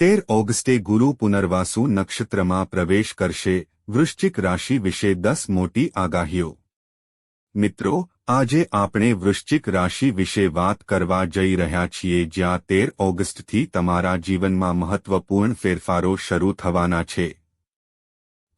તેર ઓગસ્ટે ગુરુ પુનર્વાસુ નક્ષત્રમાં પ્રવેશ કરશે, વૃશ્ચિક રાશિ વિશે દસ મોટી આગાહીઓ. મિત્રો, આજે આપણે વૃશ્ચિક રાશિ વિશે વાત કરવા જઈ રહ્યા છીએ જ્યાં તેર ઓગસ્ટથી તમારા જીવનમાં મહત્વપૂર્ણ ફેરફારો શરૂ થવાના છે.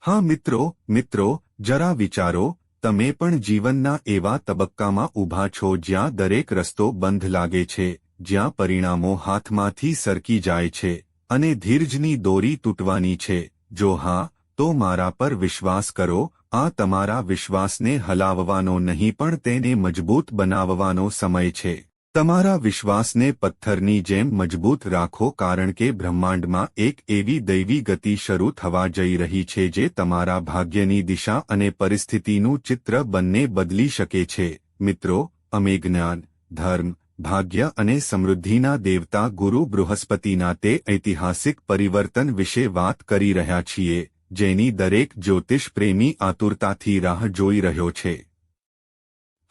હા મિત્રો મિત્રો, જરા વિચારો, તમે પણ જીવનના એવા તબક્કામાં ઊભા છો જ્યાં દરેક રસ્તો બંધ લાગે છે, જ્યાં પરિણામો હાથમાંથી સરકી જાય છે. અને ધીરજની દોરી તૂટવાની છે, જો હા, તો મારા પર વિશ્વાસ કરો, આ તમારા વિશ્વાસને હલાવવાનો નહીં પણ તેને મજબૂત બનાવવાનો સમય છે. તમારા વિશ્વાસને પથ્થરની જેમ મજબૂત રાખો કારણ કે બ્રહ્માંડમાં એક એવી દૈવી ગતિ શરૂ થવા જઈ રહી છે જે તમારા ભાગ્યની દિશા અને પરિસ્થિતિનું ચિત્ર બંને બદલી શકે છે. મિત્રો, અમે જ્ઞાન, ધર્મ ભાગ્ય અને સમૃદ્ધિના દેવતા ગુરુ બૃહસ્પતિના તે ઐતિહાસિક પરિવર્તન વિશે વાત કરી રહ્યા છીએ, જેની દરેક જ્યોતિષ પ્રેમી આતુરતાથી રાહ જોઈ રહ્યો છે.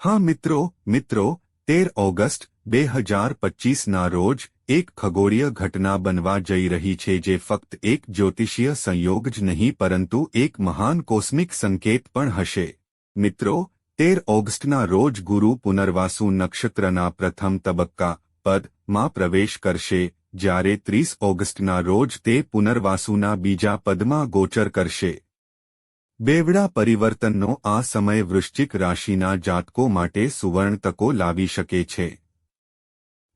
હા મિત્રો મિત્રો, તેર ઓગસ્ટ, બે હજાર પચીસના રોજ, એક ખગોળીય ઘટના બનવા જઈ રહી છે જે ફક્ત એક જ્યોતિષીય સંયોગ જ નહીં, પરંતુ એક મહાન કોસ્મિક સંકેત પણ હશે. મિત્રો તેર ઓગસ્ટના રોજ ગુરુ પુનર્વાસુ નક્ષત્રના પ્રથમ તબક્કા પદમાં પ્રવેશ કરશે, જ્યારે ત્રીસ ઓગસ્ટના રોજ તે પુનર્વાસુના બીજા પદમાં ગોચર કરશે. બેવડા પરિવર્તનનો આ સમય વૃશ્ચિક રાશિના જાતકો માટે સુવર્ણ તકો લાવી શકે છે.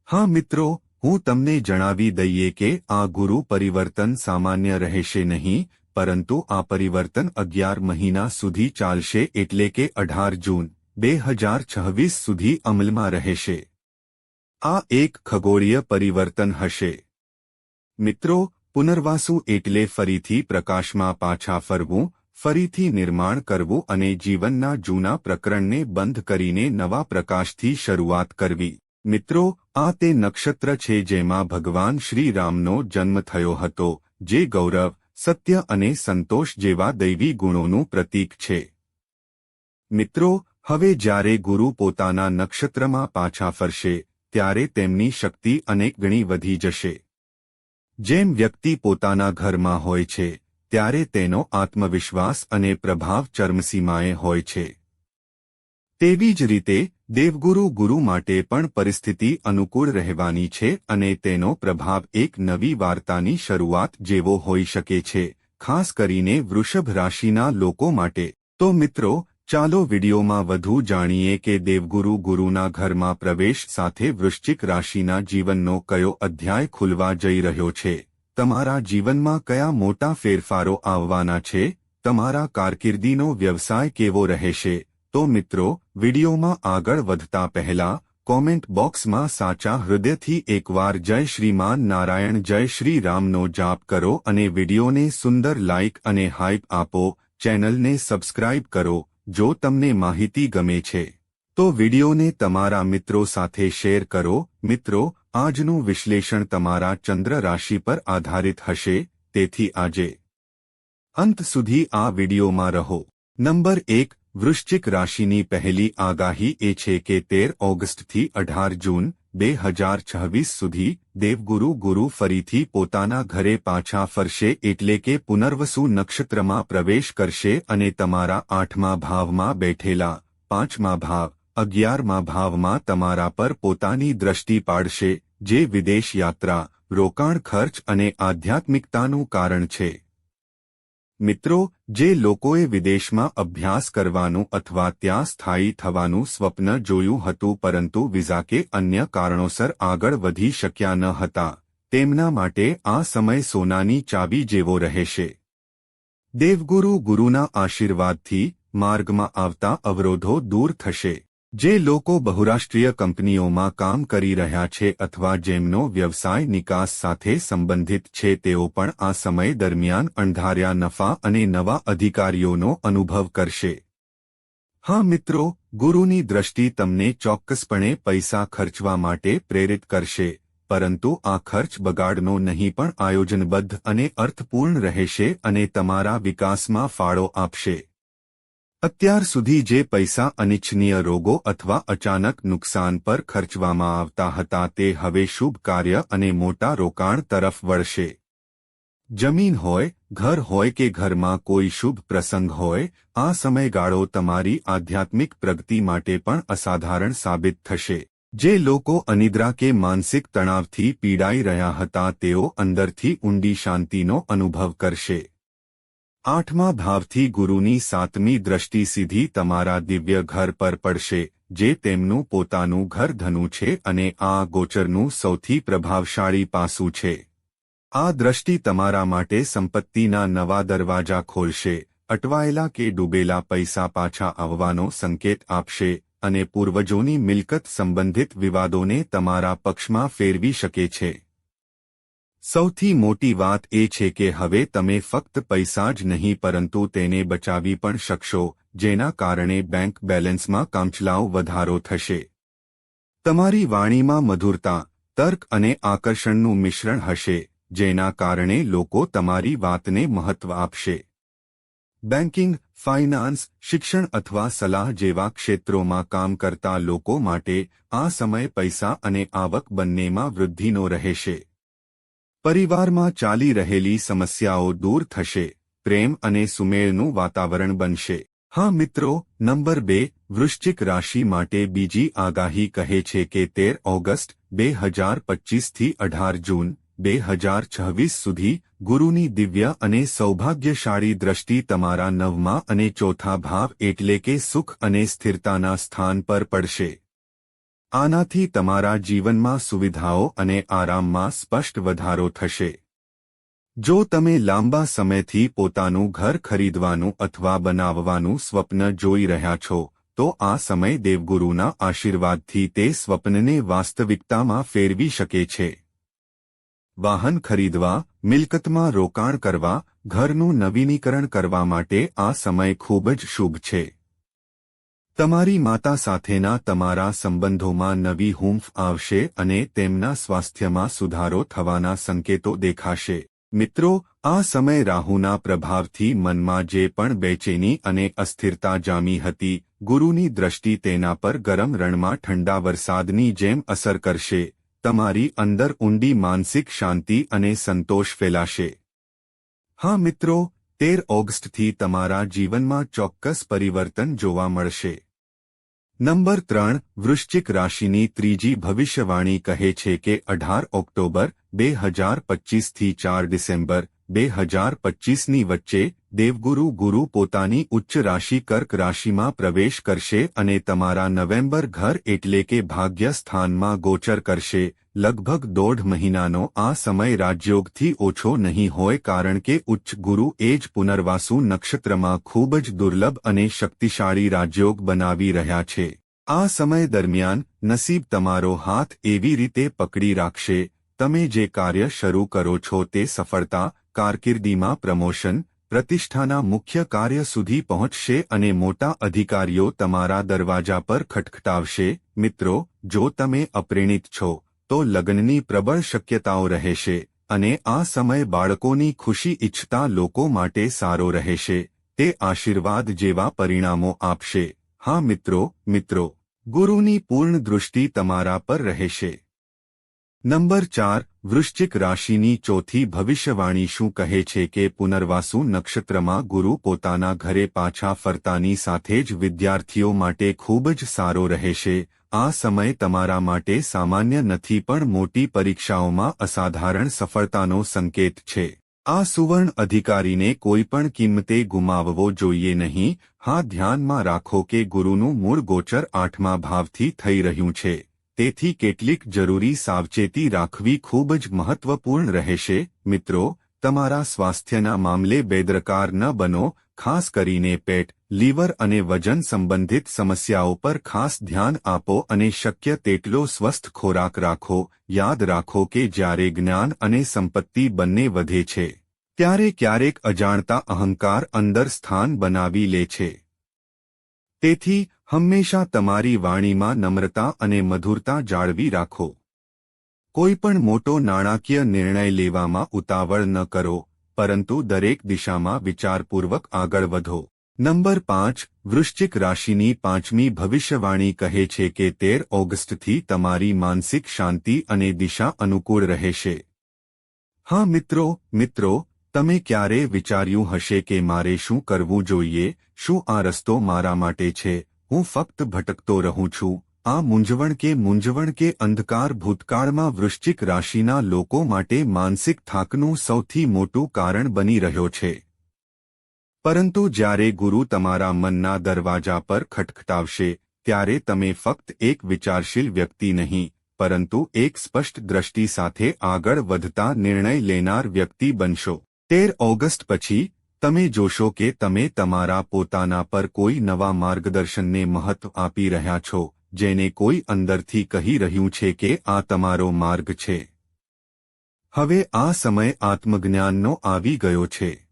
હા મિત્રો, હું તમને જણાવી દઈએ કે આ ગુરુ પરિવર્તન સામાન્ય રહેશે નહીં પરંતુ આ પરિવર્તન અગિયાર મહિના સુધી ચાલશે એટલે કે અઢાર જૂન, બે હજાર છવ્વીસ સુધી અમલમાં રહેશે. આ એક ખગોળીય પરિવર્તન હશે. મિત્રો, પુનર્વાસુ એટલે ફરીથી પ્રકાશમાં પાછા ફરવું, ફરીથી નિર્માણ કરવું અને જીવનના જૂના પ્રકરણને બંધ કરીને નવા પ્રકાશથી શરૂઆત કરવી. મિત્રો, આ તે નક્ષત્ર છે જેમાં ભગવાન શ્રીરામનો જન્મ થયો હતો, જે ગૌરવ સત્ય અને સંતોષ જેવા દૈવી ગુણોનું પ્રતીક છે. મિત્રો, હવે જ્યારે ગુરુ પોતાના નક્ષત્રમાં પાછા ફરશે, ત્યારે તેમની શક્તિ અનેક ગણી વધી જશે. જેમ વ્યક્તિ પોતાના ઘરમાં હોય છે, ત્યારે તેનો આત્મવિશ્વાસ અને પ્રભાવ ચર્મસીમાએ હોય છે. તેવી જ રીતે, દેવગુરુ ગુરુ માટે પણ પરિસ્થિતિ અનુકૂળ રહેવાની છે અને તેનો પ્રભાવ એક નવી વાર્તાની શરૂઆત જેવો હોઈ શકે છે, ખાસ કરીને વૃષભ રાશિના લોકો માટે. તો મિત્રો, ચાલો વિડીયોમાં વધુ જાણીએ કે દેવગુરુ ગુરુના ઘરમાં પ્રવેશ સાથે વૃશ્ચિક રાશિના જીવનનો કયો અધ્યાય ખુલવા જઈ રહ્યો છે? તમારા જીવનમાં કયા મોટા ફેરફારો આવવાના છે? તમારા કારકિર્દીનો વ્યવસાય કેવો રહેશે? તો મિત્રો, વિડીયોમાં આગળ વધતા પહેલા, કોમેન્ટ બોક્સમાં સાચા હૃદયથી એકવાર જય શ્રીમાન નારાયણ, જય શ્રી રામનો જાપ કરો અને વિડીયોને સુંદર લાઇક અને હાઇપ આપો, ચેનલને સબસ્ક્રાઇબ કરો, જો તમને માહિતી ગમે છે. તો વિડિયોને તમારા મિત્રો સાથે શેર કરો. મિત્રો, આજનું વિશ્લેષણ તમારા ચંદ્ર રાશિ પર આધારિત હશે, તેથી આજે અંત સુધી આ વિડિયોમાં રહો. નંબર એક વૃશ્ચિક રાશિની પહેલી આગાહી એ છે કે તેર ઓગસ્ટથી અઢાર જૂન બે હજાર છવ્વીસ સુધી દેવગુરુ ગુરુ ફરીથી પોતાના ઘરે પાછા ફરશે એટલે કે પુનર્વસુ નક્ષત્રમાં પ્રવેશ કરશે અને તમારા આઠમા ભાવમાં બેઠેલા પાંચમા ભાવ, અગિયારમા ભાવમાં તમારા પર પોતાની દ્રષ્ટિ પાડશે, જે વિદેશ યાત્રા, રોકાણ ખર્ચ અને આધ્યાત્મિકતાનું કારણ છે. મિત્રો, જે લોકોએ વિદેશમાં અભ્યાસ કરવાનું અથવા ત્યાં સ્થાયી થવાનું સ્વપ્ન જોયું હતું પરંતુ વિઝા કે અન્ય કારણોસર આગળ વધી શક્યા ન હતા, તેમના માટે આ સમય સોનાની ચાવી જેવો રહેશે. દેવગુરુ ગુરુના આશીર્વાદથી માર્ગમાં આવતા અવરોધો દૂર થશે. જે લોકો બહુરાષ્ટ્રીય કંપનીઓમાં કામ કરી રહ્યા છે અથવા જેમનો વ્યવસાય નિકાસ સાથે સંબંધિત છે, તેઓ પણ આ સમય દરમિયાન અણધાર્યા નફા અને નવા અધિકારીઓનો અનુભવ કરશે. હા મિત્રો, ગુરુની દ્રષ્ટિ તમને ચોક્કસપણે પૈસા ખર્ચવા માટે પ્રેરિત કરશે, પરંતુ આ ખર્ચ બગાડનો નહીં પણ આયોજનબદ્ધ અને અર્થપૂર્ણ રહેશે અને તમારા વિકાસમાં ફાળો આપશે. અત્યાર સુધી જે પૈસા અનિચ્છનીય રોગો અથવા અચાનક નુકસાન પર ખર્ચવામાં આવતા હતા તે હવે શુભ કાર્ય અને મોટા રોકાણ તરફ વળશે. જમીન હોય, ઘર હોય કે ઘરમાં કોઈ શુભ પ્રસંગ હોય, આ સમયગાળો તમારી આધ્યાત્મિક પ્રગતિ માટે પણ અસાધારણ સાબિત થશે. જે લોકો અનિદ્રા કે માનસિક તણાવથી પીડાઈ રહ્યા હતા તેઓ અંદરથી ઊંડી શાંતિનો અનુભવ કરશે. આઠમા ભાવથી ગુરુની સાતમી દ્રષ્ટિ સીધી તમારા દિવ્ય ઘર પર પડશે, જે તેમનું પોતાનું ઘર ધનુ છે અને આ ગોચરનું સૌથી પ્રભાવશાળી પાસું છે. આ દ્રષ્ટિ તમારા માટે સંપત્તિના નવા દરવાજા ખોલશે, અટવાયેલા કે ડૂબેલા પૈસા પાછા આવવાનો સંકેત આપશે, અને પૂર્વજોની મિલકત સંબંધિત વિવાદોને તમારા પક્ષમાં ફેરવી શકે છે. સૌથી મોટી વાત એ છે કે હવે તમે ફક્ત પૈસા જ નહીં પરંતુ તેને બચાવી પણ શકશો, જેના કારણે બેંક બેલેન્સમાં કામચલાવ વધારો થશે. તમારી વાણીમાં મધુરતા, તર્ક અને આકર્ષણનું મિશ્રણ હશે, જેના કારણે લોકો તમારી વાતને મહત્વ આપશે. બેન્કિંગ ફાઇનાન્સ, શિક્ષણ અથવા સલાહ જેવા ક્ષેત્રોમાં કામ કરતા લોકો માટે આ સમય પૈસા અને આવક બંનેમાં વૃદ્ધિનો રહેશે. પરિવારમાં ચાલી રહેલી સમસ્યાઓ દૂર થશે, પ્રેમ અને સુમેળનું વાતાવરણ બનશે. હા મિત્રો, નંબર બે, વૃશ્ચિક રાશિ માટે બીજી આગાહી કહે છે કે તેર ઓગસ્ટ, બે હજાર પચીસથી અઢાર જૂન, બે હજાર છવ્વીસ સુધી ગુરુની દિવ્ય અને સૌભાગ્યશાળી દ્રષ્ટિ તમારા નવમા અને ચોથા ભાવ એટલે કે સુખ અને સ્થિરતાના સ્થાન પર પડશે. આનાથી તમારા જીવનમાં સુવિધાઓ અને આરામમાં સ્પષ્ટ વધારો થશે. જો તમે લાંબા સમયથી પોતાનું ઘર ખરીદવાનું અથવા બનાવવાનું સ્વપ્ન જોઈ રહ્યા છો, તો આ સમય દેવગુરુના આશીર્વાદથી તે સ્વપ્નને વાસ્તવિકતામાં ફેરવી શકે છે. વાહન ખરીદવા, મિલકતમાં રોકાણ કરવા, ઘરનું નવીનીકરણ કરવા માટે આ સમય ખૂબ જ શુભ છે. તમારી માતા સાથેના તમારા સંબંધોમાં નવી હૂંફ આવશે અને તેમના સ્વાસ્થ્યમાં સુધારો થવાના સંકેતો દેખાશે. મિત્રો, આ સમય રાહુના પ્રભાવથી મનમાં જે પણ બેચેની અને અસ્થિરતા જામી હતી, ગુરુની દ્રષ્ટિ તેના પર ગરમ રણમાં ઠંડા વરસાદની જેમ અસર કરશે, તમારી અંદર ઊંડી માનસિક શાંતિ અને સંતોષ ફેલાશે. હા મિત્રો, તેર ઓગસ્ટથી તમારા જીવનમાં ચોક્કસ પરિવર્તન જોવા મળશે. નંબર ત્રણ, વૃશ્ચિક રાશિની ત્રીજી ભવિષ્યવાણી કહે છે કે અઢાર ઓક્ટોબર, બે હજાર પચીસથી ચાર ડિસેમ્બર, બે હજાર પચીસની વચ્ચે દેવગુરુ ગુરુ પોતાની ઉચ્ચ રાશિ કર્ક રાશિમાં પ્રવેશ કરશે અને તમારા નવેમ્બર ઘર એટલે કે ભાગ્ય સ્થાનમાં ગોચર કરશે. લગભગ દોઢ મહિનાનો આ સમય રાજયોગથી ઓછો નહીં હોય કારણ કે ઉચ્ચ ગુરુ એ જ પુનર્વાસુ નક્ષત્રમાં ખૂબ જ દુર્લભ અને શક્તિશાળી રાજયોગ બનાવી રહ્યા છે. આ સમય દરમિયાન નસીબ તમારો હાથ એવી રીતે પકડી રાખશે. તમે જે કાર્ય શરૂ કરો છો તે સફળતા, કારકિર્દીમાં પ્રમોશન પ્રતિષ્ઠાના મુખ્ય કાર્ય સુધી પહોંચશે અને મોટા અધિકારીઓ તમારા દરવાજા પર ખટખટાવશે. મિત્રો, જો તમે અપ્રેણિત છો, તો લગ્નની પ્રબળ શક્યતાઓ રહેશે અને આ સમય બાળકોની ખુશી ઇચ્છતા લોકો માટે સારો રહેશે. તે આશીર્વાદ જેવા પરિણામો આપશે. હા, મિત્રો મિત્રો, ગુરુની પૂર્ણ દૃષ્ટિ તમારા પર રહેશે. નંબર ચાર વૃશ્ચિક રાશિની ચોથી ભવિષ્યવાણી શું કહે છે કે પુનર્વાસુ નક્ષત્રમાં ગુરુ પોતાના ઘરે પાછા ફરતાની સાથે જ વિદ્યાર્થીઓ માટે ખૂબ જ સારો રહેશે. આ સમય તમારા માટે સામાન્ય નથી પણ મોટી પરીક્ષાઓમાં અસાધારણ સફળતાનો સંકેત છે. આ સુવર્ણ અધિકારીને કોઈ પણ કિંમતે ગુમાવવો જોઈએ નહીં. હા, ધ્યાનમાં રાખો કે ગુરુનું મૂળ ગોચર આઠમા ભાવથી થઈ રહ્યું છે. તેથી કેટલીક જરૂરી સાવચેતી રાખવી ખૂબ જ મહત્વપૂર્ણ રહેશે. મિત્રો, તમારા સ્વાસ્થ્યના મામલે બેદરકાર ન બનો, ખાસ કરીને પેટ, લીવર અને વજન સંબંધિત સમસ્યાઓ પર ખાસ ધ્યાન આપો અને શક્ય તેટલો સ્વસ્થ ખોરાક રાખો. યાદ રાખો કે જ્યારે જ્ઞાન અને સંપત્તિ બંને વધે છે, ત્યારે ક્યારેક અજાણતા અહંકાર અંદર સ્થાન બનાવી લે છે. તેથી હંમેશા તમારી વાણીમાં નમ્રતા અને મધુરતા જાળવી રાખો. કોઈ પણ મોટો નાણાકીય નિર્ણય લેવામાં ઉતાવળ ન કરો, પરંતુ દરેક દિશામાં વિચારપૂર્વક આગળ વધો. નંબર પાંચ, વૃશ્ચિક રાશિની પાંચમી ભવિષ્યવાણી કહે છે કે તેર ઓગસ્ટથી તમારી માનસિક શાંતિ અને દિશા અનુકૂળ રહેશે. હા મિત્રો મિત્રો, તમે ક્યારે વિચાર્યું હશે કે મારે શું કરવું જોઈએ, શું આ રસ્તો મારા માટે છે? હું ફક્ત ભટકતો રહું છું. આ મૂંઝવણ કે મૂંઝવણ કે અંધકાર ભૂતકાળમાં વૃશ્ચિક રાશિના લોકો માટે માનસિક થાકનું સૌથી મોટું કારણ બની રહ્યો છે. પરંતુ જ્યારે ગુરુ તમારા મનના દરવાજા પર ખટખટાવશે, ત્યારે તમે ફક્ત એક વિચારશીલ વ્યક્તિ નહીં, પરંતુ એક સ્પષ્ટ દ્રષ્ટિ સાથે આગળ વધતા નિર્ણય લેનાર વ્યક્તિ બનશો. તેર ઓગસ્ટ પછી તમે જોશો કે તમે તમારા પોતાના પર કોઈ નવા માર્ગદર્શનને મહત્વ આપી રહ્યા છો, જેને કોઈ અંદરથી કહી રહ્યું છે કે આ તમારો માર્ગ છે. હવે આ સમય આત્મજ્ઞાનનો આવી ગયો છે.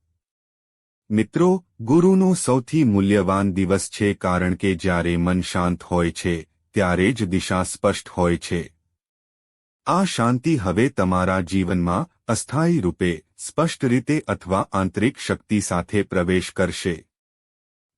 મિત્રો, ગુરુનો સૌથી મૂલ્યવાન દિવસ છે કારણ કે જ્યારે મન શાંત હોય છે, ત્યારે જ દિશા સ્પષ્ટ હોય છે. આ શાંતિ હવે તમારા જીવનમાં અસ્થાયી રૂપે સ્પષ્ટ રીતે અથવા આંતરિક શક્તિ સાથે પ્રવેશ કરશે.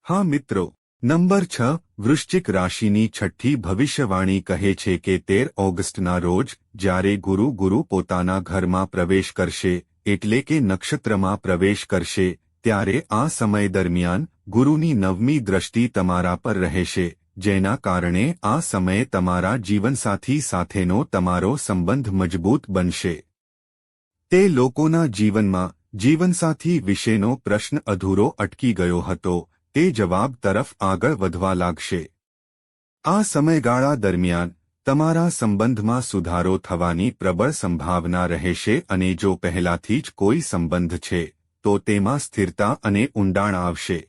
હા મિત્રો, નંબર છ, વૃશ્ચિક રાશિની છઠ્ઠી ભવિષ્યવાણી કહે છે કે તેર ઓગસ્ટના રોજ, જ્યારે ગુરુ ગુરુ પોતાના ઘરમાં પ્રવેશ કરશે, એટલે કે નક્ષત્રમાં પ્રવેશ કરશે, ત્યારે આ સમય દરમિયાન, ગુરુની નવમી દ્રષ્ટિ તમારા પર રહેશે, જેના કારણે આ સમયે તમારા જીવનસાથી સાથેનો તમારો સંબંધ મજબૂત બનશે. તે લોકોના જીવનમાં જીવનસાથી વિશેનો પ્રશ્ન અધૂરો અટકી ગયો હતો. તે જવાબ તરફ આગળ વધવા લાગશે. આ સમયગાળા દરમિયાન તમારા સંબંધમાં સુધારો થવાની પ્રબળ સંભાવના રહેશે અને જો પહેલાથી જ કોઈ સંબંધ છે, તો તેમાં સ્થિરતા અને ઊંડાણ આવશે.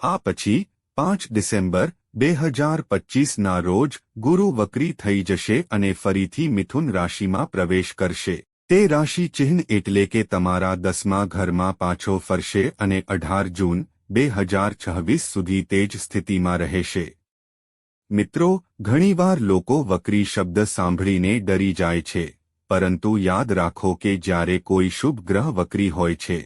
આ પછી પાંચ ડિસેમ્બર બે હજાર પચ્ચીસના રોજ ગુરુ વક્રી થઈ જશે અને ફરીથી મિથુન રાશિમાં પ્રવેશ કરશે. તે રાશિ ચિહ્ન એટલે કે તમારા દસમા ઘરમાં પાછો ફરશે અને અઢાર જૂન, બે હજાર છવ્વીસ સુધી તે જ સ્થિતિમાં રહેશે. મિત્રો, ઘણીવાર લોકો વક્રી શબ્દ સાંભળીને ડરી જાય છે, પરંતુ યાદ રાખો કે જ્યારે કોઈ શુભ ગ્રહ વક્રી હોય છે,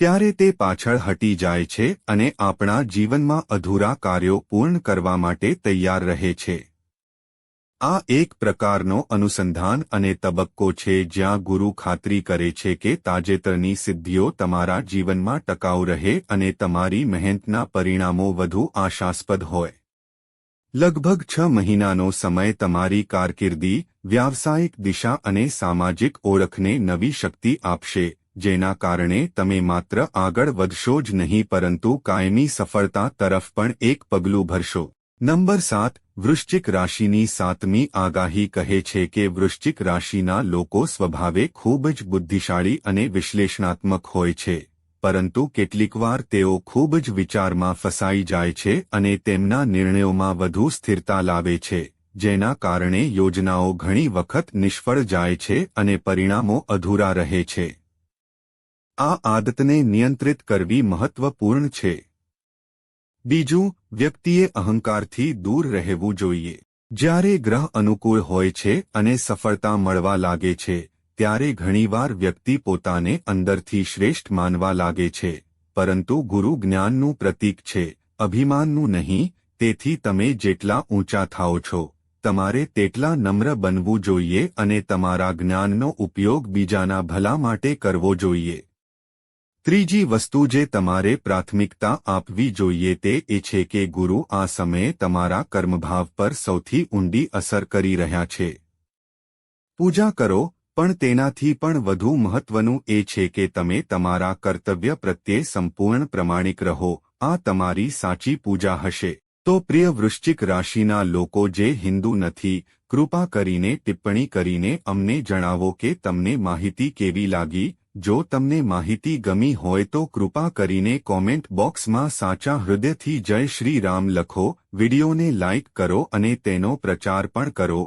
ત્યારે તે પાછળ હટી જાય છે અને આપણા જીવનમાં અધૂરા કાર્યો પૂર્ણ કરવા માટે તૈયાર રહે છે. આ એક પ્રકારનો અનુસંધાન અને તબક્કો છે જ્યાં ગુરુ ખાતરી કરે છે કે તાજેતરની સિદ્ધિઓ તમારા જીવનમાં ટકાઉ રહે અને તમારી મહેનતના પરિણામો વધુ આશાસ્પદ હોય. લગભગ છ મહિનાનો સમય તમારી કારકિર્દી, વ્યાવસાયિક દિશા અને સામાજિક ઓળખને નવી શક્તિ આપશે, જેના કારણે તમે માત્ર આગળ વધશો જ નહીં પરંતુ કાયમી સફળતા તરફ પણ એક પગલું ભરશો. નંબર સાત, વૃશ્ચિક રાશિની સાતમી આગાહી કહે છે કે વૃશ્ચિક રાશિના લોકો સ્વભાવે ખૂબ જ બુદ્ધિશાળી અને વિશ્લેષણાત્મક હોય છે. પરંતુ કેટલીકવાર તેઓ ખૂબ જ વિચારમાં ફસાઈ જાય છે અને તેમના નિર્ણયોમાં વધુ સ્થિરતા લાવે છે, જેના કારણે યોજનાઓ ઘણી વખત નિષ્ફળ જાય છે અને પરિણામો અધૂરા રહે છે. આ આદતને નિયંત્રિત કરવી મહત્વપૂર્ણ છે. બીજું વ્યક્તિએ અહંકારથી દૂર રહેવું જોઈએ. જ્યારે ગ્રહ અનુકૂળ હોય છે અને સફળતા મળવા લાગે છે, ત્યારે ઘણીવાર વ્યક્તિ પોતાને અંદરથી શ્રેષ્ઠ માનવા લાગે છે. પરંતુ ગુરુ જ્ઞાનનું પ્રતીક છે, અભિમાનનું નહીં, તેથી તમે જેટલા ઊંચા થાઓ છો, તમારે તેટલા નમ્ર બનવું જોઈએ અને તમારા જ્ઞાનનો ઉપયોગ બીજાના ભલા માટે કરવો જોઈએ. ત્રીજી વસ્તુ જે તમારે પ્રાથમિકતા આપવી જોઈએ તે એ છે કે ગુરુ આ સમયે તમારા કર્મભાવ પર સૌથી ઊંડી અસર કરી રહ્યા છે. પૂજા કરો, પણ તેનાથી પણ વધુ મહત્વનું એ છે કે તમે તમારા કર્તવ્ય પ્રત્યે સંપૂર્ણ પ્રમાણિક રહો, આ તમારી સાચી પૂજા હશે. તો પ્રિય વૃશ્ચિક રાશિના લોકો જે હિન્દુ નથી, કૃપા કરીને ટિપ્પણી કરીને અમને જણાવો કે તમને માહિતી કેવી લાગી જો તમને માહિતી ગમી હોય તો કૃપા કરીને કોમેન્ટ બોક્સમાં સાચા હૃદયથી જય શ્રી રામ લખો, વિડિયોને લાઇક કરો અને તેનો પ્રચાર પણ કરો.